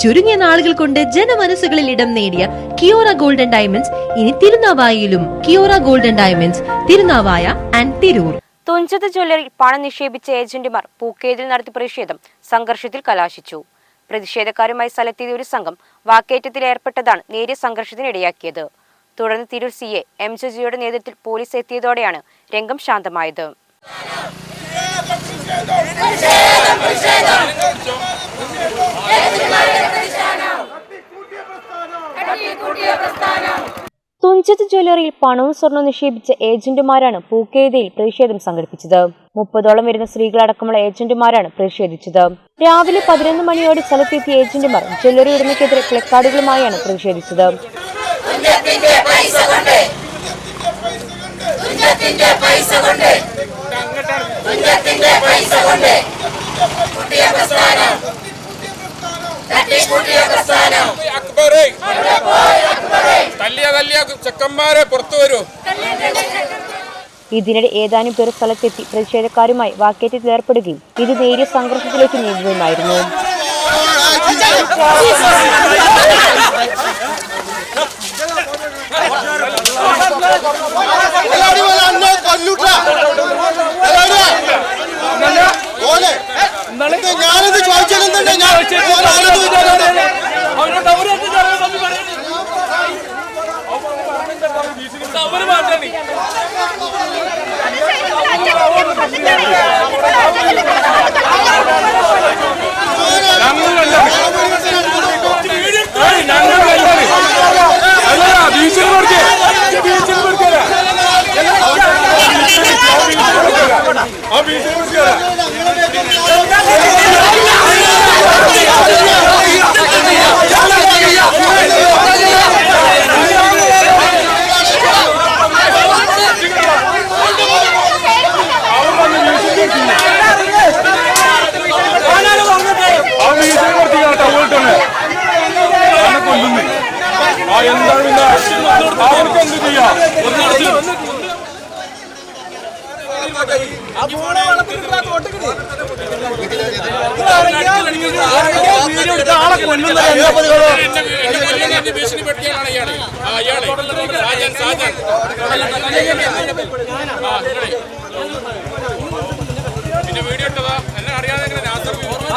ചുരുങ്ങിയ നാളുകൾ കൊണ്ട് ജനമനസ്സുകളിൽ ഇടം നേടിയ കിയോറ ഗോൾഡൻ ഡയമണ്ട്സ് ഇനി തിരുനാവായയിലും Kiora golden diamonds Tirunavaya and Tirur. Thunchath jewellery പണം നിക്ഷേപിച്ച ഏജന്റുമാർ പൂക്കേതിൽ നടത്തി പ്രതിഷേധം സംഘർഷത്തിൽ കലാശിച്ചു. പ്രതിഷേധക്കാരുമായി സ്ഥലത്തെത്തിയ ഒരു സംഘം വാക്കേറ്റത്തിൽ ഏർപ്പെട്ടതാണ് നേരിയ സംഘർഷത്തിനിടയാക്കിയത് തുടർന്ന് തിരൂർ സി എ എം ജജിയുടെ നേതൃത്വത്തിൽ പോലീസ് എത്തിയതോടെയാണ് രംഗം ശാന്തമായത്. തുഞ്ചത്ത് ജ്വല്ലറിയിൽ പണവും സ്വർണവും നിക്ഷേപിച്ച ഏജന്റുമാരാണ് പൂക്കേതയിൽ പ്രതിഷേധം സംഘടിപ്പിച്ചത്. മുപ്പതോളം വരുന്ന സ്ത്രീകളടക്കമുള്ള ഏജന്റുമാരാണ് പ്രതിഷേധിച്ചത്. രാവിലെ പതിനൊന്ന് മണിയോടെ സ്ഥലത്തെത്തിയ ഏജന്റുമാർ ജ്വല്ലറി ഉടമയ്ക്കെതിരെ പ്ലക്കാർഡുകളുമായാണ് പ്രതിഷേധിച്ചത്. അക്ബറെ. തല്ലിയ തല്ലിയ ചെക്കന്മാരെ പുറത്തു വരൂ. ഇതിനിടെ ഏതാനും പേർ സ്ഥലത്തെത്തി പ്രതിഷേധക്കാരുമായി വാക്കേറ്റത്തിൽ ഏർപ്പെടുകയും ഇത് നേരിയ സംഘർഷത്തിലേക്ക് നീങ്ങുകയുമായിരുന്നു. കൊല്ലൂട്ട. হয়েছে। ഭീഷണിപ്പെടുത്തിയാണ് ഇയാൾ ആ ഇയാൾ സാജൻ സാജൻ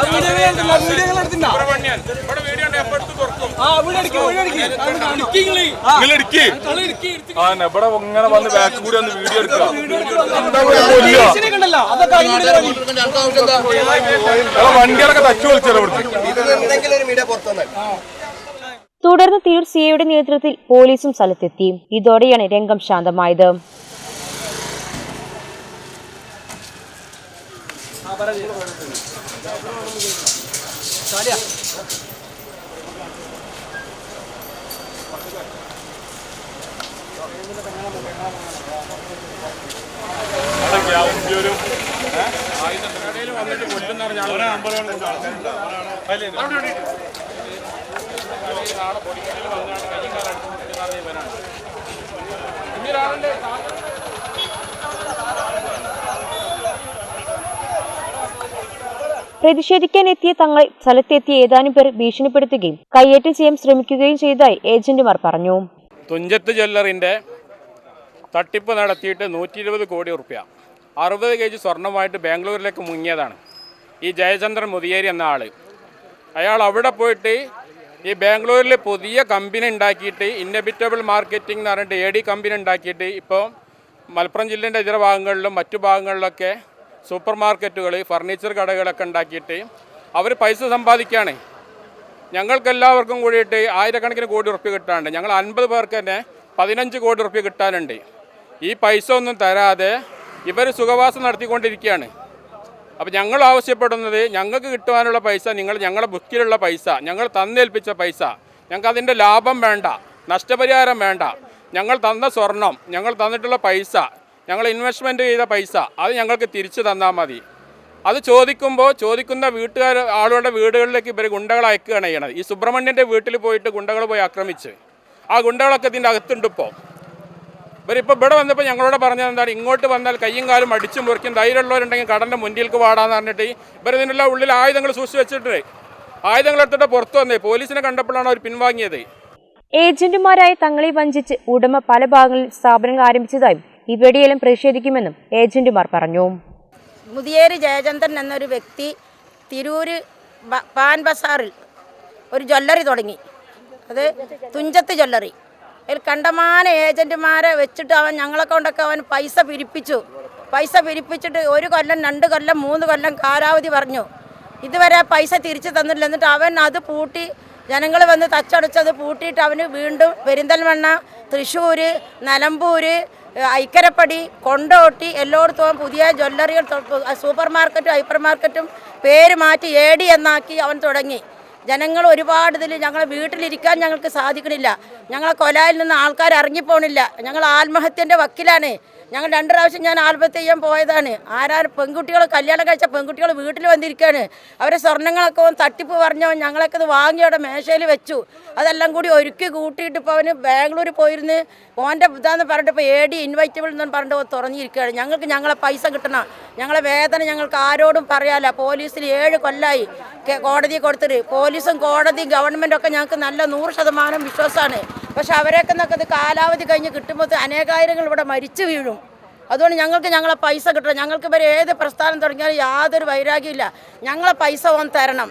ഇവിടെ ഇങ്ങനെ വന്ന് ബാക്ക് കൂടി ഒന്ന് വീഡിയോ എടുക്കുക വണ്ടികളൊക്കെ തച്ചു വിളിച്ചല്ലോ ഇവിടുത്തെ തുടർന്ന് തിരൂർ സിഐയുടെ നേതൃത്വത്തിൽ പോലീസും സ്ഥലത്തെത്തി. ഇതോടെയാണ് രംഗം ശാന്തമായത്. ഒരു ആയുധക്കടയിൽ വന്നിട്ട് കൊല്ലുന്ന നാളെ പൊടിക്കടയിൽ വന്നാണ് കയ്യും കാലം ഇവനാണ് ഇന്നൊരാളുടെ പ്രതിഷേധിക്കാനെത്തിയ തങ്ങൾ സ്ഥലത്തെത്തിയ ഏതാനും പേർ ഭീഷണിപ്പെടുത്തുകയും കയ്യേറ്റം ചെയ്യാൻ ശ്രമിക്കുകയും ചെയ്തതായി ഏജന്റുമാർ പറഞ്ഞു. തുഞ്ചത്ത് ജ്വല്ലറിന്റെ തട്ടിപ്പ് നടത്തിയിട്ട് നൂറ്റി ഇരുപത് കോടി റുപ്യ അറുപത് കെ ജി സ്വർണമായിട്ട് ബാംഗ്ലൂരിലേക്ക് മുങ്ങിയതാണ്. ഈ ജയചന്ദ്രൻ മുതിയേരി എന്ന ആൾ. അയാൾ അവിടെ പോയിട്ട് ഈ ബാംഗ്ലൂരിൽ പുതിയ കമ്പനി ഉണ്ടാക്കിയിട്ട് ഇന്നബിറ്റബിൾ മാർക്കറ്റിംഗ് എന്ന് പറഞ്ഞിട്ട് എ ഡി കമ്പനി ഉണ്ടാക്കിയിട്ട് ഇപ്പോൾ മലപ്പുറം ജില്ലേന്റെ ഇതര ഭാഗങ്ങളിലും മറ്റു ഭാഗങ്ങളിലൊക്കെ സൂപ്പർ മാർക്കറ്റുകൾ ഫർണിച്ചർ കടകളൊക്കെ ഉണ്ടാക്കിയിട്ട് അവർ പൈസ സമ്പാദിക്കുകയാണ്. ഞങ്ങൾക്കെല്ലാവർക്കും കൂടിയിട്ട് ആയിരക്കണക്കിന് കോടി ഉറുപ്പ്യ കിട്ടാനുണ്ട്. ഞങ്ങൾ അൻപത് പേർക്ക് തന്നെ പതിനഞ്ച് കോടി ഉറുപ്പ്യ കിട്ടാനുണ്ട്. ഈ പൈസ ഒന്നും തരാതെ ഇവർ സുഖവാസം നടത്തിക്കൊണ്ടിരിക്കുകയാണ്. അപ്പോൾ ഞങ്ങൾ ആവശ്യപ്പെടുന്നത് ഞങ്ങൾക്ക് കിട്ടുവാനുള്ള പൈസ നിങ്ങൾ ഞങ്ങളുടെ ബുക്കിലുള്ള പൈസ ഞങ്ങൾ തന്നേൽപ്പിച്ച പൈസ ഞങ്ങൾക്ക് അതിന്റെ ലാഭം വേണ്ട നഷ്ടപരിഹാരം വേണ്ട ഞങ്ങൾ തന്ന സ്വർണം ഞങ്ങൾ തന്നിട്ടുള്ള പൈസ ഞങ്ങൾ ഇൻവെസ്റ്റ്മെന്റ് ചെയ്ത പൈസ അത് ഞങ്ങൾക്ക് തിരിച്ചു തന്നാൽ മതി. അത് ചോദിക്കുമ്പോൾ ചോദിക്കുന്ന വീട്ടുകാർ ആളുകളുടെ വീടുകളിലേക്ക് ഇവർ ഗുണ്ടകൾ അയക്കുകയാണ് ചെയ്യണത്. ഈ സുബ്രഹ്മണ്യന്റെ വീട്ടിൽ പോയിട്ട് ഗുണ്ടകൾ പോയി ആക്രമിച്ച്. ആ ഗുണ്ടകളൊക്കെ ഇതിന്റെ അകത്തുണ്ട് ഇപ്പോൾ ഇവരിപ്പോൾ ഇവിടെ വന്നപ്പോൾ ഞങ്ങളോട് പറഞ്ഞത് എന്താണ് ഇങ്ങോട്ട് വന്നാൽ കയ്യും കാലും അടിച്ചു മുറിക്കും ധൈര്യമുള്ളവരുണ്ടെങ്കിൽ കടലിന്റെ മുന്നിലേക്ക് വാടാന്ന് പറഞ്ഞിട്ട് ഇവർ ഇതിനുള്ള ഉള്ളിൽ ആയുധങ്ങൾ സൂക്ഷിച്ച് വെച്ചിട്ടുണ്ട്. ആയുധങ്ങളെടുത്തിട്ട് പുറത്തു വന്നേ. പോലീസിനെ കണ്ടപ്പോഴാണ് അവർ പിൻവാങ്ങിയത്. ഏജന്റുമാരായി തങ്ങളെ വഞ്ചിച്ച് ഉടമ പല ഭാഗങ്ങളിൽ സ്ഥാപനങ്ങൾ ആരംഭിച്ചതായും ഇവിടെയെല്ലാം പ്രതിഷേധിക്കുമെന്നും ഏജന്റുമാർ പറഞ്ഞു. മുതിയേരി ജയചന്ദ്രൻ എന്നൊരു വ്യക്തി തിരൂര് പാൻ ബസാറിൽ ഒരു ജ്വല്ലറി തുടങ്ങി. അത് തുഞ്ചത്ത് ജ്വല്ലറി. അതിൽ കണ്ടമാന ഏജന്റുമാരെ വെച്ചിട്ട് അവൻ ഞങ്ങളെ കൊണ്ടൊക്കെ അവൻ പൈസ പിരിപ്പിച്ചു. പൈസ പിരിപ്പിച്ചിട്ട് ഒരു കൊല്ലം രണ്ട് കൊല്ലം മൂന്ന് കൊല്ലം കാലാവധി പറഞ്ഞു. ഇതുവരെ പൈസ തിരിച്ചു തന്നില്ല. എന്നിട്ട് അവൻ അത് പൂട്ടി ജനങ്ങൾ വന്ന് തച്ചടച്ചത് പൂട്ടിയിട്ട് അവന് വീണ്ടും പെരിന്തൽമണ്ണ തൃശ്ശൂർ നിലമ്പൂർ ഐക്കരപ്പടി കൊണ്ടോട്ടി എല്ലായിടത്തും പുതിയ ജ്വല്ലറികൾ സൂപ്പർ മാർക്കറ്റും ഹൈപ്പർ മാർക്കറ്റും പേര് മാറ്റി എ ഡി എന്നാക്കി അവൻ തുടങ്ങി. ജനങ്ങൾ ഒരുപാട് ഇതിൽ ഞങ്ങളെ വീട്ടിലിരിക്കാൻ ഞങ്ങൾക്ക് സാധിക്കണില്ല. ഞങ്ങളെ കൊലായിൽ നിന്ന് ആൾക്കാർ ഇറങ്ങിപ്പോണില്ല. ഞങ്ങൾ ആത്മഹത്യന്റെ വക്കിലാണ്. ഞങ്ങൾ രണ്ട് പ്രാവശ്യം ഞാൻ ആൽബത്തെയ്യാൻ പോയതാണ്. ആരാരും പെൺകുട്ടികൾ കല്യാണം കഴിച്ച പെൺകുട്ടികൾ വീട്ടിൽ വന്നിരിക്കുകയാണ് അവരെ സ്വർണങ്ങളൊക്കെ തട്ടിപ്പ് പറഞ്ഞവൻ ഞങ്ങളൊക്കെ ഇത് വാങ്ങി അവിടെ മേശയിൽ വെച്ചു. അതെല്ലാം കൂടി ഒരുക്കി കൂട്ടിയിട്ട് ഇപ്പോൾ അവന് ബാംഗ്ലൂർ പോയിരുന്ന് ഓന്റെ ഇതാന്ന് പറഞ്ഞിട്ട് ഇപ്പോൾ എ ഡി ഇൻവൈറ്റബിൾ എന്ന് പറഞ്ഞിട്ട് ഓൻ തുറന്നിരിക്കുകയാണ്. ഞങ്ങൾക്ക് ഞങ്ങളെ പൈസ കിട്ടണം. ഞങ്ങളെ വേദന ഞങ്ങൾക്ക് ആരോടും പറയാല്ല പോലീസിൽ ഏഴ് കൊല്ലായി കോടതി കൊടുത്തിട്ട്. പോലീസും കോടതിയും ഗവൺമെന്റും ഒക്കെ ഞങ്ങൾക്ക് നല്ല നൂറ് ശതമാനം വിശ്വാസമാണ്. പക്ഷെ അവരെയൊക്കെ നിന്നൊക്കെ കാലാവധി കഴിഞ്ഞ് കിട്ടുമ്പോൾ അനേകായിരങ്ങൾ ഇവിടെ മരിച്ചു വീഴും. അതുകൊണ്ട് ഞങ്ങൾക്ക് ഞങ്ങളെ പൈസ കിട്ടണം. ഞങ്ങൾക്ക് ഇവർ ഏത് പ്രസ്ഥാനം തുടങ്ങിയാലും യാതൊരു വൈരാഗ്യമില്ല ഞങ്ങളെ പൈസ ഓൻ തരണം.